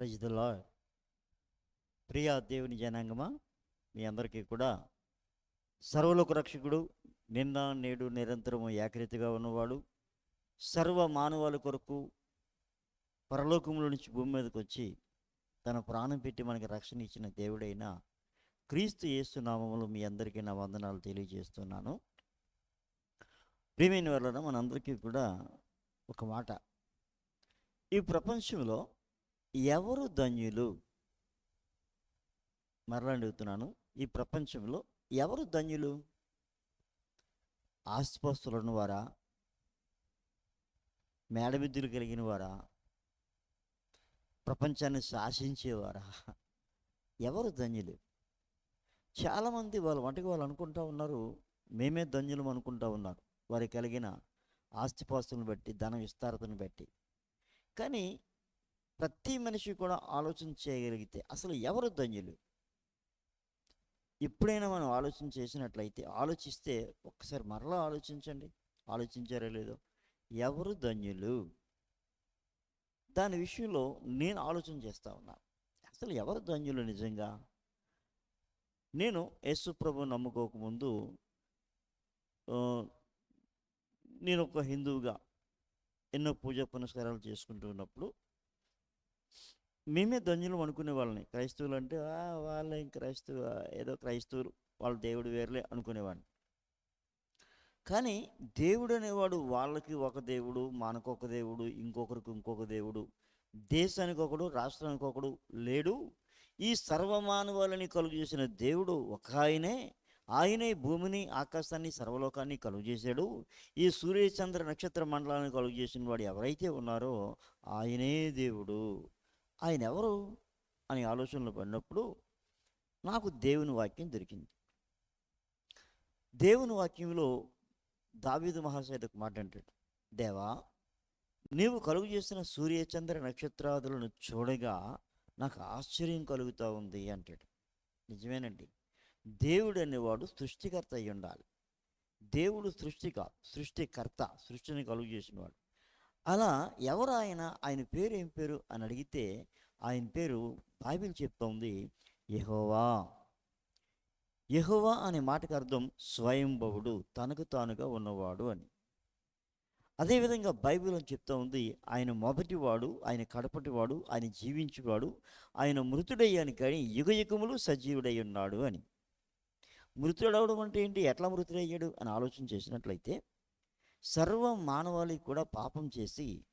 ప్రజల ప్రియ దేవుని జనాంగమా మీ అందరికీ కూడా సర్వలోక రక్షకుడు నిన్న నేడు నిరంతరము ఏకరీతిగా ఉన్నవాడు సర్వ మానవాల కొరకు పరలోకముల నుంచి భూమి మీదకి వచ్చి తన ప్రాణం పెట్టి మనకి రక్షణ ఇచ్చిన దేవుడైన క్రీస్తు యేసు నామములు మీ అందరికీ నా వందనాలు తెలియజేస్తున్నాను. ప్రియమైన వలన మనందరికీ కూడా ఒక మాట. ఈ ప్రపంచంలో ఎవరు ధన్యులు? మరలా అడుగుతున్నాను. ఈ ప్రపంచంలో ఎవరు ధన్యులు? ఆస్తిపాస్తులను వారా? మేడబిద్దులు కలిగిన వారా? ప్రపంచాన్ని శాసించేవారా? ఎవరు ధన్యులు? చాలామంది వాళ్ళ వంటకి వాళ్ళు అనుకుంటా ఉన్నారు మేమే ధన్యులం అనుకుంటా ఉన్నారు. వారికి కలిగిన ఆస్తిపాస్తులను బట్టి ధన విస్తారతను బట్టి. కానీ ప్రతి మనిషి కూడా ఆలోచన చేయగలిగితే అసలు ఎవరు ధన్యులు? ఎప్పుడైనా మనం ఆలోచన చేసినట్లయితే ఆలోచిస్తే ఒక్కసారి మరలా ఆలోచించండి. ఆలోచించారో లేదో? ఎవరు ధన్యులు? దాని విషయంలో నేను ఆలోచన చేస్తూ ఉన్నాను అసలు ఎవరు ధన్యులు నిజంగా? నేను యేసుప్రభు నమ్ముకోకముందు నేను ఒక హిందువుగా ఎన్నో పూజా పునస్కారాలు చేసుకుంటూ ఉన్నప్పుడు మేమే ధన్యులం అనుకునే వాళ్ళని. క్రైస్తవులు అంటే వాళ్ళే క్రైస్తవ ఏదో క్రైస్తవులు వాళ్ళ దేవుడు వేరులే అనుకునేవాడిని. కానీ దేవుడు అనేవాడు వాళ్ళకి ఒక దేవుడు మనకొక దేవుడు ఇంకొకరికి ఇంకొక దేవుడు దేశానికి ఒకడు రాష్ట్రానికి ఒకడు లేడు. ఈ సర్వమానవాళిని కలుగు చేసిన దేవుడు ఒక ఆయనే. ఆయనే భూమిని ఆకాశాన్ని సర్వలోకాన్ని కలుగు చేశాడు. ఈ సూర్య చంద్ర నక్షత్ర మండలాన్ని కలుగు చేసిన వాడు ఎవరైతే ఉన్నారో ఆయనే దేవుడు. ఆయన ఎవరు అని ఆలోచనలు పడినప్పుడు నాకు దేవుని వాక్యం దొరికింది. దేవుని వాక్యంలో దావీదు మహాశయులకు మాట అంటాడు దేవా నీవు కలుగు చేసిన సూర్యచంద్ర నక్షత్రాదులను చూడగా నాకు ఆశ్చర్యం కలుగుతూ ఉంది అంటాడు. నిజమేనండి. దేవుడు అనేవాడు సృష్టికర్త అయి ఉండాలి దేవుడు సృష్టిక సృష్టికర్త సృష్టిని కలుగు చేసినవాడు. అలా ఎవరు ఆయన? ఆయన పేరు ఏం పేరు? అని అడిగితే ఆయన పేరు బైబిల్ చెప్తోంది యహోవా. యహోవా అనే మాటకు అర్థం స్వయంభవుడు తనకు తానుగా ఉన్నవాడు అని. అదేవిధంగా బైబిల్ అని చెప్తా ఉంది ఆయన మొదటివాడు ఆయన కడపటివాడు ఆయన జీవించేవాడు ఆయన మృతుడయ్యాను కానీ యుగ యుగములు సజీవుడై ఉన్నాడు అని. మృతుడవడం అంటే ఏంటి? ఎట్లా మృతుడయ్యాడు? అని ఆలోచన చేసినట్లయితే సర్వ మానవాళికి కూడా పాపం చేసి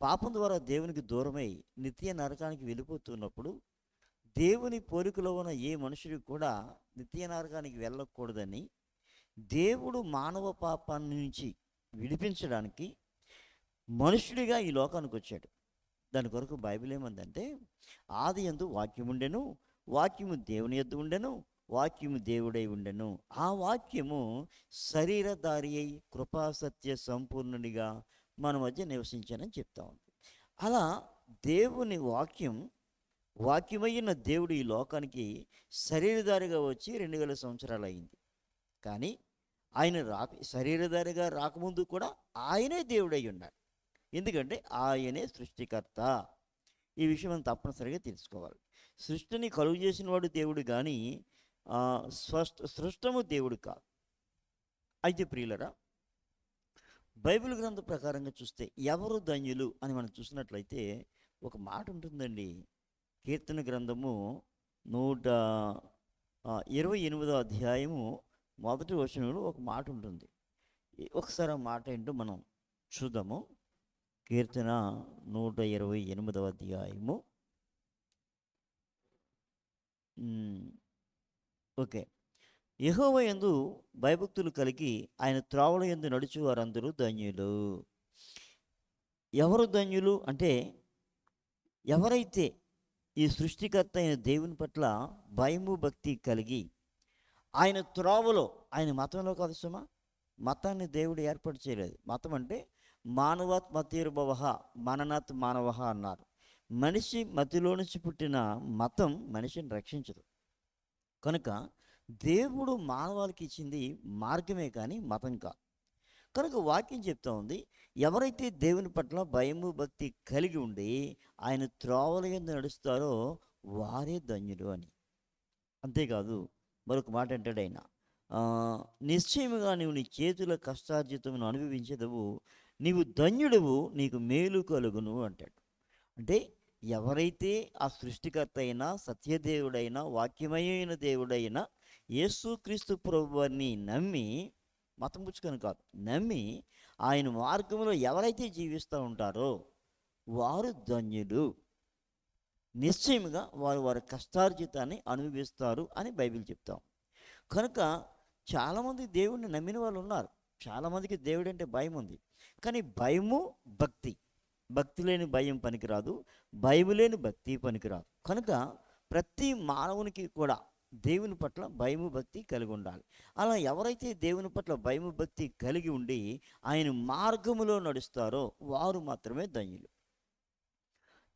పాపం ద్వారా దేవునికి దూరమై నిత్య నరకానికి వెళ్ళిపోతున్నప్పుడు దేవుని పోలికలో ఉన్న ఏ మనుషుడికి కూడా నిత్య నరకానికి వెళ్ళకూడదని దేవుడు మానవ పాపాన్ని నుంచి విడిపించడానికి మనుషుడిగా ఈ లోకానికి వచ్చాడు. దాని కొరకు బైబిల్ ఏమందంటే ఆది ఎందు వాక్యం ఉండెను వాక్యము దేవుని ఎద్దు ఉండెను వాక్యము దేవుడై ఉండెను. ఆ వాక్యము శరీరధారి అయి కృపాసత్య సంపూర్ణునిగా మన మధ్య నివసించానని చెప్తా ఉంది. అలా దేవుని వాక్యం వాక్యమైన దేవుడు ఈ లోకానికి శరీరధారిగా వచ్చి రెండు వేల సంవత్సరాలు అయింది. కానీ ఆయన రా శరీరధారిగా రాకముందు కూడా ఆయనే దేవుడై ఉన్నాడు ఎందుకంటే ఆయనే సృష్టికర్త. ఈ విషయం మనం తప్పనిసరిగా తెలుసుకోవాలి. సృష్టిని కలుగు చేసిన వాడు దేవుడు కానీ ఆ, సృష్టము దేవుడు కాదు అయితే ప్రియులరా బైబిల్ గ్రంథ ప్రకారంగా చూస్తే ఎవరు ధన్యులు అని మనం చూసినట్లయితే ఒక మాట ఉంటుందండి. కీర్తన గ్రంథము నూట ఇరవై ఎనిమిదో అధ్యాయము మొదటి వచనంలో ఒక మాట ఉంటుంది. ఒకసారి ఆ మాట ఏంటో మనం చూద్దాము. కీర్తన నూట ఇరవై ఎనిమిదవ అధ్యాయము. ఓకే. యహోవ యందు భయభక్తులు కలిగి ఆయన త్రోవల ఎందు నడుచు వారందరూ ధన్యులు. ఎవరు ధన్యులు? అంటే ఎవరైతే ఈ సృష్టికర్త అయిన దేవుని పట్ల భయము భక్తి కలిగి ఆయన త్రోవలో ఆయన మతంలో కాదు సుమా మతాన్ని దేవుడు ఏర్పాటు చేయలేదు. మతం అంటే మానవాత్ మతీర్భవ మననాత్ మానవ అన్నారు. మనిషి మతిలో నుంచి పుట్టిన మతం మనిషిని రక్షించదు. కనుక దేవుడు మానవాళికి ఇచ్చింది మార్గమే కానీ మతం కాదు కనుక వాక్యం చెప్తా ఉంది ఎవరైతే దేవుని పట్ల భయము భక్తి కలిగి ఉండి ఆయన త్రోవల కింద నడుస్తారో వారే ధన్యుడు అని. అంతేకాదు మరొక మాట అంటాడు ఆయన నిశ్చయముగా నీవు నీ చేతుల కష్టార్జితమును అనుభవించదవు నీవు ధన్యుడవు నీకు మేలు కలుగును అంటాడు. అంటే ఎవరైతే ఆ సృష్టికర్త అయినా సత్యదేవుడైనా వాక్యమయమైన దేవుడైనా యేసుక్రీస్తు ప్రభువాన్ని నమ్మి మతం పుచ్చుకొని కాదు నమ్మి ఆయన మార్గంలో ఎవరైతే జీవిస్తూ ఉంటారో వారు ధన్యులు. నిశ్చయముగా వారు వారి కష్టార్జితాన్ని అనుభవిస్తారు అని బైబిల్ చెప్తాం. కనుక చాలామంది దేవుడిని నమ్మిన వాళ్ళు ఉన్నారు. చాలామందికి దేవుడు అంటే భయం ఉంది కానీ భయము భక్తి. భక్తి లేని భయం పనికిరాదు భయం లేని భక్తి పనికిరాదు. కనుక ప్రతి మానవునికి కూడా దేవుని పట్ల భయము భక్తి కలిగి ఉండాలి. అలా ఎవరైతే దేవుని పట్ల భయము భక్తి కలిగి ఉండి ఆయన మార్గములో నడుస్తారో వారు మాత్రమే ధన్యులు.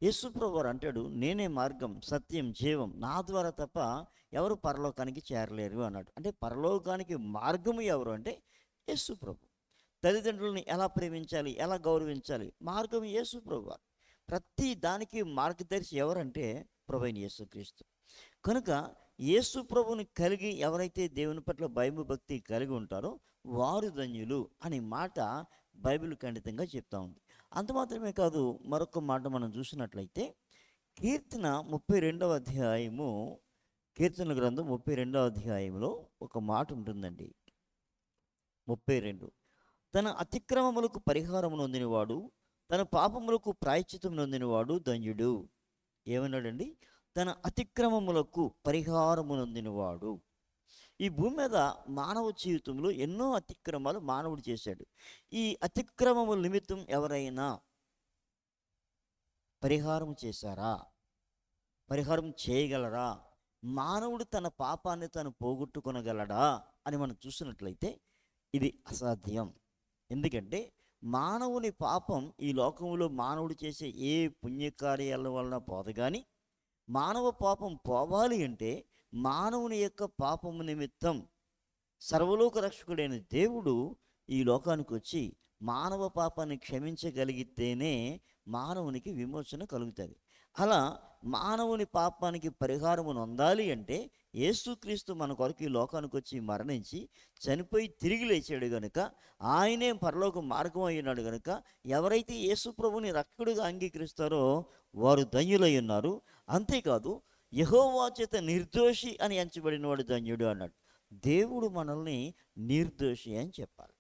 యేసుప్రభు వారు అంటాడు నేనే మార్గం సత్యం జీవం. నా ద్వారా తప్ప ఎవరు పరలోకానికి చేరలేరు అన్నాడు. అంటే పరలోకానికి మార్గము ఎవరు అంటే యేసుప్రభు తల్లిదండ్రులను ఎలా ప్రేమించాలి ఎలా గౌరవించాలి? మార్గం యేసు ప్రభు. ప్రతి దానికి మార్గదర్శి ఎవరంటే ప్రభు అయిన యేసుక్రీస్తు కనుక యేసు ప్రభుని కలిగి ఎవరైతే దేవుని పట్ల భయము భక్తి కలిగి ఉంటారో వారు ధన్యులు అనే మాట బైబిల్ ఖండితంగా చెప్తా ఉంది. అంత మాత్రమే కాదు మరొక మాట మనం చూసినట్లయితే కీర్తన ముప్పై రెండవ అధ్యాయము కీర్తన గ్రంథం ముప్పై రెండవ అధ్యాయంలో ఒక మాట ఉంటుందండి. ముప్పై రెండు. తన అతిక్రమములకు పరిహారం నొందినవాడు తన పాపములకు ప్రాయశ్చితం నొందినవాడు ధన్యుడు. ఏమన్నాడండి? తన అతిక్రమములకు పరిహారము నొందినవాడు. ఈ భూమి మీద మానవ జీవితంలో ఎన్నో అతిక్రమాలు మానవుడు చేశాడు. ఈ అతిక్రమముల నిమిత్తం ఎవరైనా పరిహారం చేశారా? పరిహారం చేయగలరా? మానవుడు తన పాపాన్ని తను పోగొట్టుకొనగలడా? అని మనం చూసినట్లయితే ఇది అసాధ్యం. ఎందుకంటే మానవుని పాపం ఈ లోకంలో మానవుడు చేసే ఏ పుణ్యకార్యాల వలన పోదు కానీ మానవ పాపం పోవాలి అంటే మానవుని యొక్క పాపము నిమిత్తం సర్వలోక రక్షకుడైన దేవుడు ఈ లోకానికి వచ్చి మానవ పాపాన్ని క్షమించగలిగితేనే మానవునికి విమోచన కలుగుతుంది. అలా మానవుని పాపానికి పరిహారమును నొందాలి అంటే యేసుక్రీస్తు మన కొరకు ఈ లోకానికి వచ్చి మరణించి చనిపోయి తిరిగి లేచాడు గనుక ఆయనే పరలోక మార్గం అయినాడు గనుక ఎవరైతే యేసు ప్రభుని రక్షకుడిగా అంగీకరిస్తారో వారు ధన్యులై ఉన్నారు. అంతేకాదు యహోవా చేత నిర్దోషి అని ఎంచబడిన వాడు ధన్యుడు అన్నాడు. దేవుడు మనల్ని నిర్దోషి అని చెప్పాలి.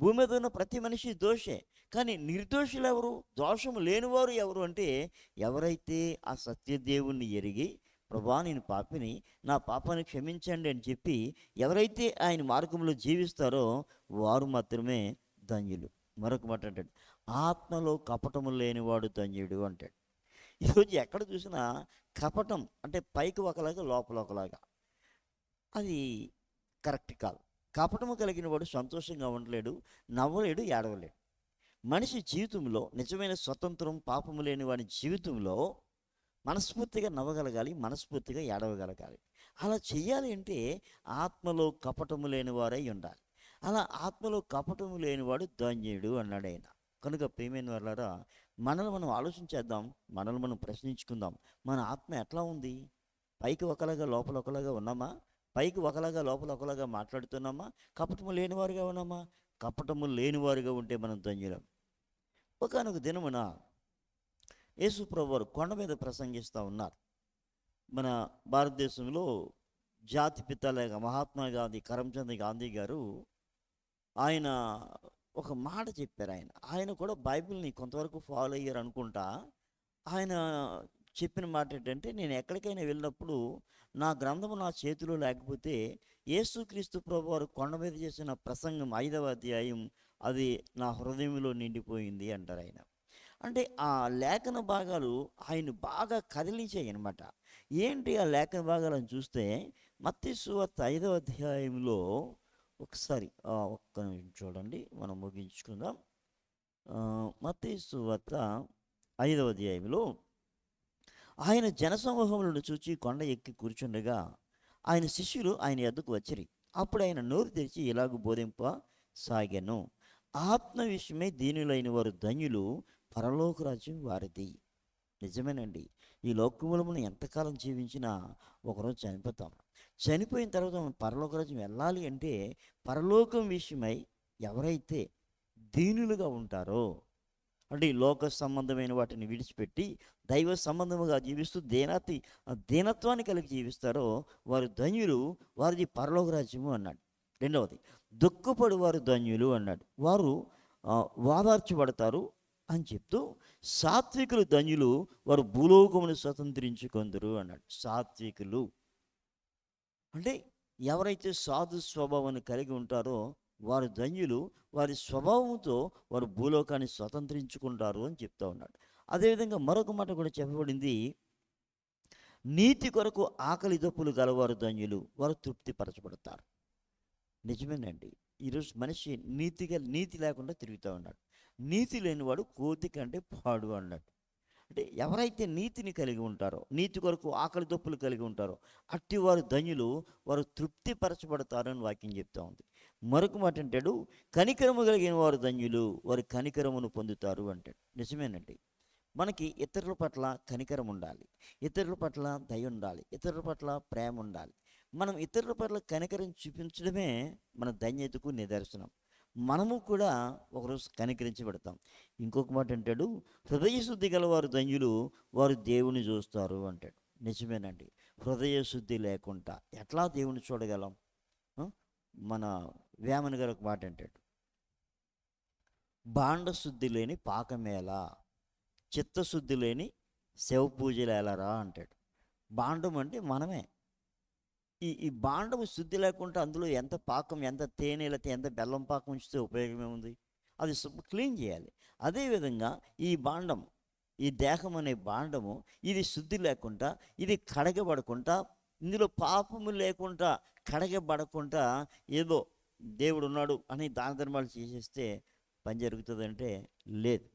భూమి మీద ఉన్న ప్రతి మనిషి దోషే. కానీ నిర్దోషులు ఎవరు దోషము లేనివారు ఎవరు అంటే ఎవరైతే ఆ సత్యదేవుణ్ణి ఎరిగి ప్రభా నేను పాపిని నా పాపాన్ని క్షమించండి అని చెప్పి ఎవరైతే ఆయన మార్గంలో జీవిస్తారో వారు మాత్రమే ధన్యులు. మరొక మాట అంటాడు ఆత్మలో కపటము లేనివాడు ధన్యుడు అంటాడు. ఈరోజు ఎక్కడ చూసినా కపటం అంటే పైకి ఒకలాగా లోపల ఒకలాగా. అది కరెక్ట్ కాదు. కపటము కలిగిన వాడు సంతోషంగా ఉండలేడు నవ్వలేడు ఏడవలేడు. మనిషి జీవితంలో నిజమైన స్వతంత్రం పాపము లేని వాడి జీవితంలో మనస్ఫూర్తిగా నవ్వగలగాలి మనస్ఫూర్తిగా ఏడవగలగాలి. అలా చేయాలి అంటే ఆత్మలో కపటము లేని వారై ఉండాలి. అలా ఆత్మలో కపటము లేనివాడు ధన్యుడు అన్నాడు ఆయన. కనుక ప్రేమైన వాళ్ళారా మనల్ని మనం ఆలోచించేద్దాం మనల్ని మనం ప్రశ్నించుకుందాం. మన ఆత్మ ఎట్లా ఉంది? పైకి ఒకలాగా లోపల ఒకలాగా ఉన్నామా? పైకి ఒకలాగా లోపల ఒకలాగా మాట్లాడుతున్నామా? కపటము లేనివారుగా ఉన్నామా? కపటము లేనివారుగా ఉంటే మనం ధన్యులం. ఒకనొక దినమున యేసు వారు కొండ మీద ప్రసంగిస్తూ ఉన్నారు. మన భారతదేశంలో జాతి పితలేక మహాత్మా గాంధీ కరమ్చంద్ గాంధీ గారు ఆయన ఒక మాట చెప్పారు ఆయన. ఆయన కూడా బైబిల్ని కొంతవరకు ఫాలో అయ్యారు అనుకుంటా. ఆయన చెప్పిన మాట ఏంటంటే నేను ఎక్కడికైనా వెళ్ళినప్పుడు నా గ్రంథము నా చేతిలో లేకపోతే యేసుక్రీస్తు ప్రభు వారు కొండ మీద చేసిన ప్రసంగం ఐదవ అధ్యాయం అది నా హృదయంలో నిండిపోయింది అంటారు ఆయన. అంటే ఆ లేఖన భాగాలు ఆయన బాగా కదిలించాయి అనమాట ఏంటి ఆ లేఖన భాగాలను చూస్తే మత్తి సువార్త ఐదవ అధ్యాయంలో ఒకసారి ఒక్క నిమిషం చూడండి మనం ముగించుకుందాం. మత్తి సువార్త ఐదవ అధ్యాయంలో ఆయన జనసమూహములను చూచి కొండ ఎక్కి కూర్చుండగా ఆయన శిష్యులు ఆయన ఎద్దుకు వచ్చిరి. అప్పుడు ఆయన నోరు తెరిచి ఇలాగ బోధింప సాగాను. ఆత్మ విషయమై దీనులైన వారు ధన్యులు పరలోకరాజ్యం వారిది. నిజమేనండి. ఈ లోకంలో మనం ఎంతకాలం జీవించినా ఒకరోజు చనిపోతాం. చనిపోయిన తర్వాత మనం వెళ్ళాలి అంటే పరలోకం విషయమై ఎవరైతే దీనులుగా ఉంటారో అంటే ఈ లోక సంబంధమైన వాటిని విడిచిపెట్టి దైవ సంబంధముగా జీవిస్తూ దీనతి దీనత్వాన్ని కలిగి జీవిస్తారో వారు ధన్యులు వారిది పరలోక రాజ్యము అన్నాడు. రెండవది దుఃఖపడు వారు ధన్యులు అన్నాడు. వారు వాదార్చబడతారు అని చెప్తూ సాత్వికులు ధన్యులు వారు భూలోకమును స్వతంత్రించుకొందరు అన్నాడు. సాత్వికులు. అంటే ఎవరైతే సాధు స్వభావాన్ని కలిగి ఉంటారో వారు ధన్యులు వారి స్వభావంతో వారు భూలోకాన్ని స్వతంత్రించుకుంటారు అని చెప్తా ఉన్నాడు. అదేవిధంగా మరొక మాట కూడా చెప్పబడింది నీతి కొరకు ఆకలి దప్పులు గలవారు ధన్యులు వారు తృప్తిపరచబడతారు. నిజమేనండి. ఈరోజు మనిషి నీతిగా నీతి లేకుండా తిరుగుతూ ఉన్నాడు. నీతి లేనివాడు కోతి కంటే పాడు అన్నాడు. అంటే ఎవరైతే నీతిని కలిగి ఉంటారో నీతి కొరకు ఆకలి దప్పులు కలిగి ఉంటారో అట్టి వారు ధన్యులు వారు తృప్తిపరచబడతారు అని వాక్యం చెప్తా ఉంది. మరొక మాట అంటాడు కనికరము కలిగిన వారు ధన్యులు వారు కనికరమును పొందుతారు అంటాడు. నిజమేనండి. మనకి ఇతరుల పట్ల కనికరం ఉండాలి. ఇతరుల పట్ల దయ ఉండాలి. ఇతరుల పట్ల ప్రేమ ఉండాలి. మనం ఇతరుల పట్ల కనికరం చూపించడమే మన ధన్యతకు నిదర్శనం. మనము కూడా ఒకరోజు కనికరించబడతాం. ఇంకొక మాట అంటాడు హృదయ శుద్ధి గలవారు ధన్యులు వారు దేవుని చూస్తారు అంటాడు. నిజమేనండి. హృదయ శుద్ధి లేకుండా ఎట్లా దేవుని చూడగలం? మన వేమన గారు ఒక మాట అంటాడు. బాండ శుద్ధి లేని పాకమేలా చిత్తశుద్ధి లేని శవ పూజలు ఎలారా అంటాడు. బాండం అంటే మనమే. ఈ ఈ బాండము శుద్ధి లేకుండా అందులో ఎంత పాకం ఎంత తేనె లేకపోతే ఎంత బెల్లం పాకం ఉంచితే ఉపయోగం ఏముంది? అది క్లీన్ చేయాలి. అదేవిధంగా ఈ బాండం ఈ దేహం అనే బాండము ఇది శుద్ధి లేకుండా ఇది కడగబడకుండా ఇందులో పాపము లేకుండా కడగబడకుండా ఏదో దేవుడు ఉన్నాడు అని దాన ధర్మాలు చేసేస్తే పని జరుగుతుందంటే లేదు.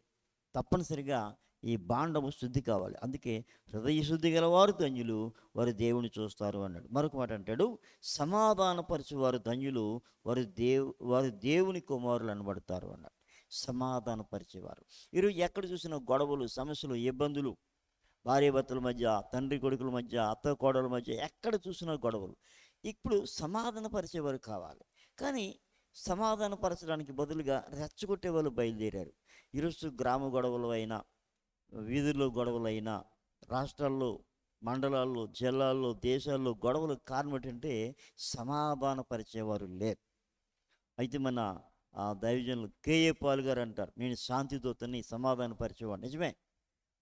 తప్పనిసరిగా ఈ బాండము శుద్ధి కావాలి. అందుకే హృదయ శుద్ధి గలవారు ధన్యులు వారు దేవుని చూస్తారు అన్నాడు. మరొక మాట అంటాడు సమాధానపరచువారు ధన్యులు వారు దేవు వారు దేవుని కుమారులు అనబడతారు అన్నాడు. సమాధానపరిచేవారు. ఈరోజు ఎక్కడ చూసినా గొడవలు సమస్యలు ఇబ్బందులు భార్యాభర్తల మధ్య తండ్రి కొడుకుల మధ్య అత్త కోడల మధ్య ఎక్కడ చూసినా గొడవలు. ఇప్పుడు సమాధానపరిచేవారు కావాలి. కానీ సమాధానపరచడానికి బదులుగా రెచ్చగొట్టే వాళ్ళు బయలుదేరారు. ఈరోజు గ్రామ గొడవలు అయినా వీధుల్లో గొడవలైనా రాష్ట్రాల్లో మండలాల్లో జిల్లాల్లో దేశాల్లో గొడవలు కారణం ఏంటంటే సమాధానపరిచేవారు లేరు. అయితే మన ఆ దైవజనులు కేఏ పాల్ గారు అంటారు నేను శాంతిదూతని సమాధానపరిచేవాడు. నిజమే.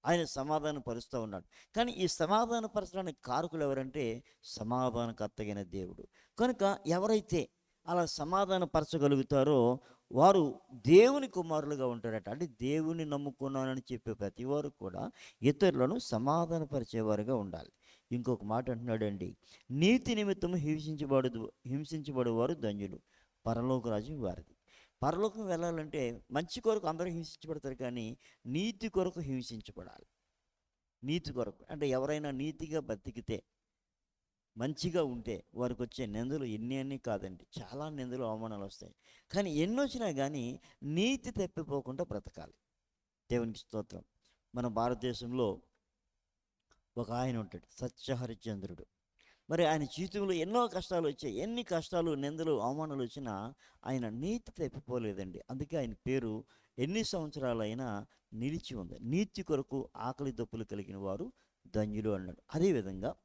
ఆయన సమాధానం పరుస్తూ ఉన్నాడు. కానీ ఈ సమాధానపరచడానికి కారకులు ఎవరంటే సమాధానకర్తగిన దేవుడు. కనుక ఎవరైతే అలా సమాధానపరచగలుగుతారో వారు దేవుని కుమారులుగా ఉంటారట. అంటే దేవుని నమ్ముకున్నానని చెప్పే ప్రతి వారు కూడా ఇతరులను సమాధానపరిచేవారుగా ఉండాలి. ఇంకొక మాట అంటున్నాడండి నీతి నిమిత్తం హింసించబడు హింసించబడేవారు ధన్యులు. పరలోక వారిది. పరలోకం వెళ్ళాలంటే మంచి కొరకు అందరూ హింసించబడతారు కానీ నీతి కొరకు హింసించబడాలి. నీతి కొరకు. అంటే ఎవరైనా నీతిగా బతికితే మంచిగా ఉంటే వారికి వచ్చే నిందలు ఎన్ని అన్ని కాదండి. చాలా నిందలు అవమానాలు వస్తాయి. కానీ ఎన్ని వచ్చినా కానీ నీతి తప్పిపోకుండా బ్రతకాలి. దేవునికి స్తోత్రం. మన భారతదేశంలో ఒక ఆయన ఉంటాడు సత్యహరిచంద్రుడు మరి ఆయన జీవితంలో ఎన్నో కష్టాలు వచ్చాయి. ఎన్ని కష్టాలు నిందలు అవమానాలు వచ్చినా ఆయన నీతి తప్పిపోలేదండి. అందుకే ఆయన పేరు ఎన్ని సంవత్సరాలైనా నిలిచి ఉంది. నీతి కొరకు ఆకలి దప్పులు కలిగిన వారు ధన్యులు అన్నాడు. అదేవిధంగా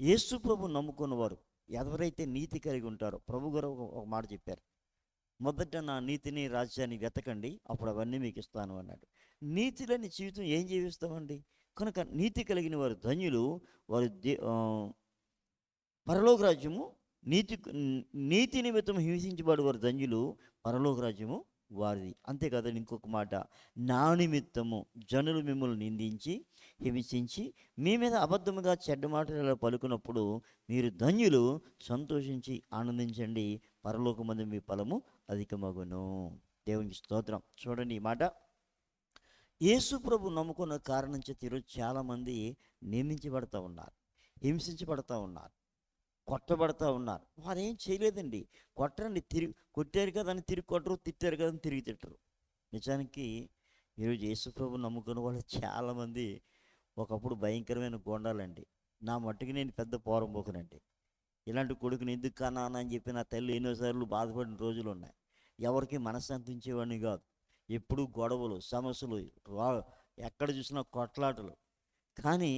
యేసు ప్రభు నమ్ముకున్నవారు ఎవరైతే నీతి కలిగి ఉంటారో ప్రభు గారు ఒక మాట చెప్పారు. మొదట నా నీతిని రాజ్యాన్ని వెతకండి అప్పుడు అవన్నీ మీకు ఇస్తాను అన్నాడు. నీతి లేని జీవితం ఏం జీవిస్తామండి? కనుక నీతి కలిగిన వారు ధన్యులు వారు దే పరలోక రాజ్యము నీతి నీతి నిమిత్తం హింసించబడి వారు ధన్యులు పరలోక రాజ్యము వారిది. అంతేకాదండి ఇంకొక మాట నా నిమిత్తము జనులు మిమ్మల్ని నిందించి హింసించి మీ మీద అబద్ధముగా చెడ్డ మాటలు పలుకున్నప్పుడు మీరు ధన్యులు సంతోషించి ఆనందించండి. పరలోకమందు మీ ఫలము అధికమగును. దేవునికి స్తోత్రం. చూడండి ఈ మాట. యేసు ప్రభు నమ్ముకున్న కారణం చేత ఈరోజు చాలామంది నిందించబడతా ఉన్నారు హింసించబడతా ఉన్నారు కొట్టబడతా ఉన్నారు. వారు ఏం చేయలేదండి. కొట్టరండి తిరిగి కొట్టారు కదా అని తిరిగి కొట్టరు తిట్టారు కదా అని తిరిగి తిట్టరు. నిజానికి ఈరోజు యేసుప్రభు నమ్ముకున్న వాళ్ళు చాలామంది ఒకప్పుడు భయంకరమైన గోండాలండి. నా మట్టుకు నేను పెద్ద పోరంబోకునండి. ఇలాంటి కొడుకుని ఎందుకు కన్నాను అని చెప్పి నా తల్లి ఎన్నోసార్లు బాధపడిన రోజులు ఉన్నాయి. ఎవరికి మనశ్శాంతి ఉంచేవాడిని కాదు. ఎప్పుడు గొడవలు సమస్యలు ఎక్కడ చూసినా కొట్లాటలు. కానీ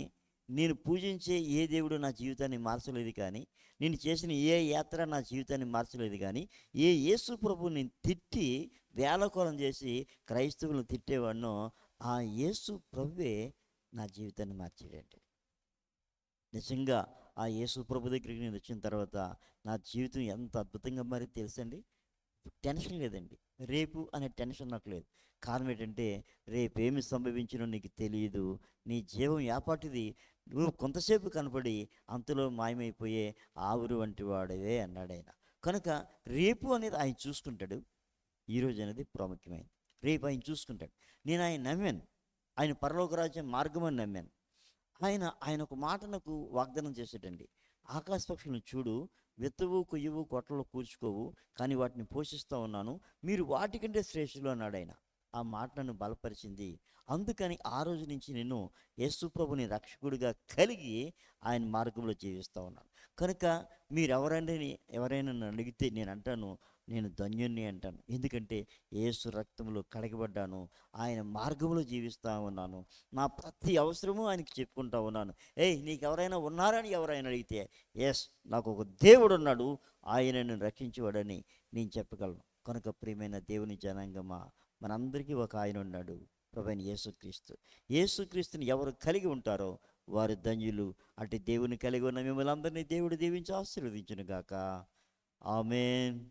నేను పూజించే ఏ దేవుడు నా జీవితాన్ని మార్చలేదు కానీ నేను చేసిన ఏ యాత్ర నా జీవితాన్ని మార్చలేదు కానీ ఏ యేసు ప్రభు నేను తిట్టి వేలకోలం చేసి క్రైస్తవులను తిట్టేవాడినో ఆ యేసు ప్రభువే నా జీవితాన్ని మార్చేయండి. నిజంగా ఆ యేసు ప్రభు దగ్గరికి నేను వచ్చిన తర్వాత నా జీవితం ఎంత అద్భుతంగా మరి తెలుసండి? టెన్షన్ లేదండి. రేపు అనే టెన్షన్ నాకు లేదు. కారణం ఏంటంటే రేపు ఏమి సంభవించినో నీకు తెలియదు. నీ జీవం ఏపాటిది నువ్వు కొంతసేపు కనపడి అంతలో మాయమైపోయే ఆవురు వంటి వాడవే అన్నాడు ఆయన. కనుక రేపు అనేది ఆయన చూసుకుంటాడు. ఈరోజు అనేది ప్రాముఖ్యమైనది. రేపు ఆయన చూసుకుంటాడు. నేను ఆయన నమ్మాను. ఆయన పరలోక రాజ్యం నమ్మాను. ఆయన ఆయన ఒక మాట నాకు వాగ్దానం చేసేటండి. ఆకాశ పక్షులను చూడు వెతువు కొయ్యవు కొట్టలు కూర్చుకోవు కానీ వాటిని పోషిస్తూ ఉన్నాను. మీరు వాటికంటే శ్రేష్ఠులు అన్నాడు ఆయన. ఆ మాట నన్ను బలపరిచింది. అందుకని ఆ రోజు నుంచి నేను యేసుప్రభుని రక్షకుడిగా కలిగి ఆయన మార్గంలో జీవిస్తూ ఉన్నాను. కనుక మీరెవరైనా ఎవరైనా ఎవరైనా నన్ను అడిగితే నేను అంటాను నేను ధన్యుణ్ణి అంటాను. ఎందుకంటే యేసు రక్తంలో కడగబడ్డాను. ఆయన మార్గంలో జీవిస్తూ ఉన్నాను. నా ప్రతి అవసరము ఆయనకి చెప్పుకుంటా ఉన్నాను. ఏయ్ నీకు ఎవరైనా ఉన్నారని ఎవరైనా అడిగితే ఎస్ నాకు ఒక దేవుడు ఉన్నాడు ఆయనను రక్షించేవాడని నేను చెప్పగలను. కనుక ప్రియమైన దేవుని జనాంగమా మనందరికీ ఒక ఆయన ఉన్నాడు ప్రభైన యేసుక్రీస్తు. యేసుక్రీస్తుని ఎవరు కలిగి ఉంటారో వారు ధన్యులు. అటు దేవుని కలిగి ఉన్న మిమ్మల్ని అందరినీ దేవుడు దీవించి ఆశీర్వదించును గాక amen.